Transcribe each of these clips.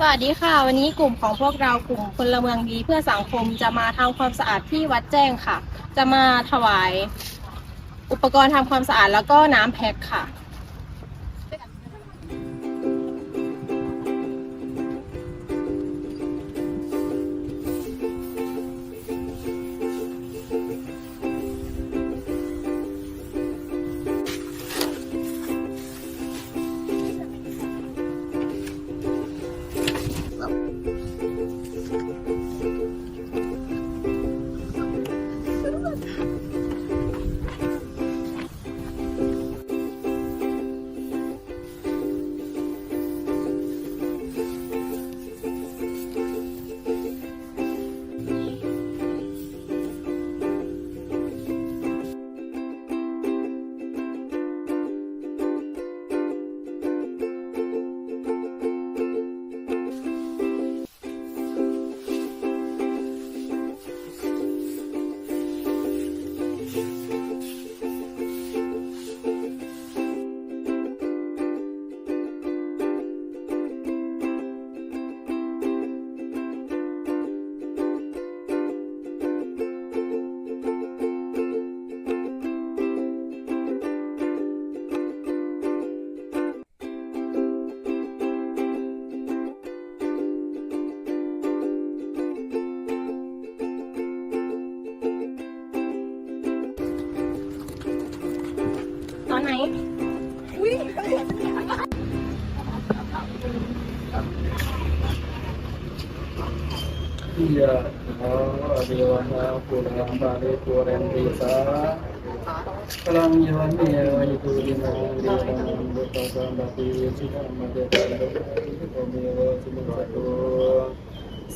สวัสดีค่ะ วันนี้กลุ่มของพวกเรากลุ่มพลเมืองดีเพื่อสังคมจะมาทำความสะอาดที่วัดแจ้งค่ะ จะมาถวาย อุปกรณ์ทำความสะอาดแล้วก็น้ำแพ็คค่ะ naik. Iya, dewasa pulang balik kurang desa. Kelam yawan ya itu di desa. Bukan tapi sudah merdeka. Kami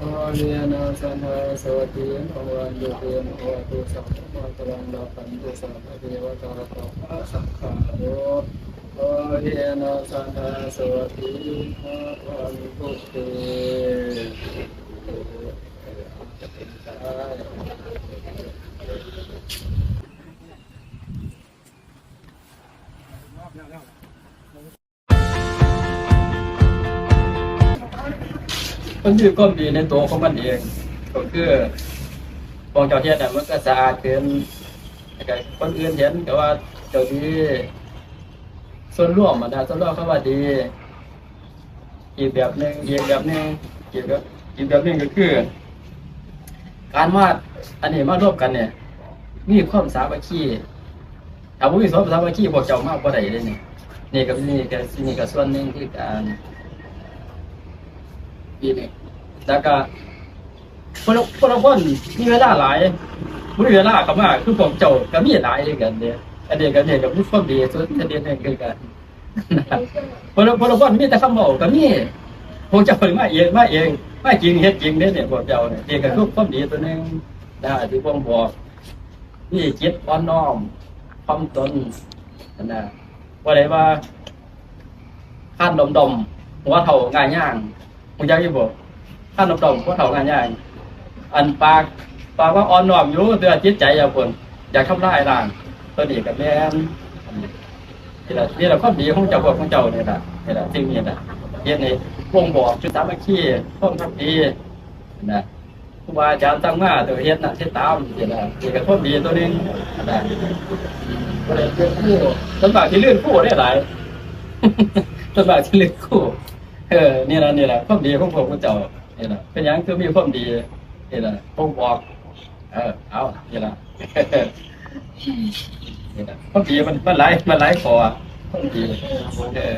อเรียนาสัมมาสวัสดีภวันโยเกนภวตุสัพพะตรังดาปันตุสัพพะเทวตาตาสังขาโยอ เยนาสัมมาสวัสดีภวันตุเตมันมีความดีในตัวของมันเอง ก็คือฟองเจ้าเทียนน่ะมันก็สะอาดเกินคนอื่นเห็นก็ว่าเจ้าดี ส่วนร่วมมันนะส่วนร่วมเขาว่าดี อีกแบบหนึ่งอีกแบบหนึ่งอีกแบบอีกแบบหนึ่งก็คือ การวาดอันนี้มาร่วมกันเนี่ย มีความสามัคคีถ้าบ่มีความสามัคคีพวกเจ้ามากบ่ได้เลยเนี่ยนี่ก็นี่ก็นี่ก็ส่วนหนึ่งคือการนี่นี่แล้วก็คนละคนละคนมีเวลาหลายมีเวลาเข้ามาคือพวกเจ้าก็มีหลายด้วยกันเนี่ย อันนี้ก็เนี่ยก็มีความดีส่วนอันนี้เนี่ยคือกันพลพลคนมีแต่คำบอกก็มีพวกเจ้าเพิ่งมาเองมาเองมาจริงเฮ็ดจริงเนี่ยเนี่ยพวกเจ้าเนี่ยเองก็คือความดีตัวนึงได้ที่ผมบอกนี่จิตอ่อนน้อมความตนนั่นนะว่าได้ว่าข้านดมดมหัวเท่าง่ายย่างผมอยากจะบอกข้านดมดมหัวเท่าง่ายย่างอันปากปากว่าอ่อนน้อมอยู่แต่ว่าจิตใจอย่าผลอยากทำลายร่าง ตัวนี้กับแม่นนี่แหละนี่แหละความดีของเจ้าพวกของเจ้าเนี่ยแหละนี่แหละสิ่งนี้แหละเฮ็ดในวงบอกจุดสามัคคีความทักดีนะวครูบาอาจารย์ตั้งมาตัวเฮ็ดน่ะเฮ็ดตามนี่แหละนี่ก็คนดีตัวนึงนะก็เลยเป็นคู่ต้นบากที่เลื่อนคู่ได้หลายต้นบากที่เลื่อนคู่เออนี่แหละนี่แหละความดีของพวกพระเจ้านี่แหละเป็นหยังคือมีความดีนี่แหละพวกบอกเออเอานี่แหละ นี่แหละความดีมันมันไล่มันหลายขอความดีเออ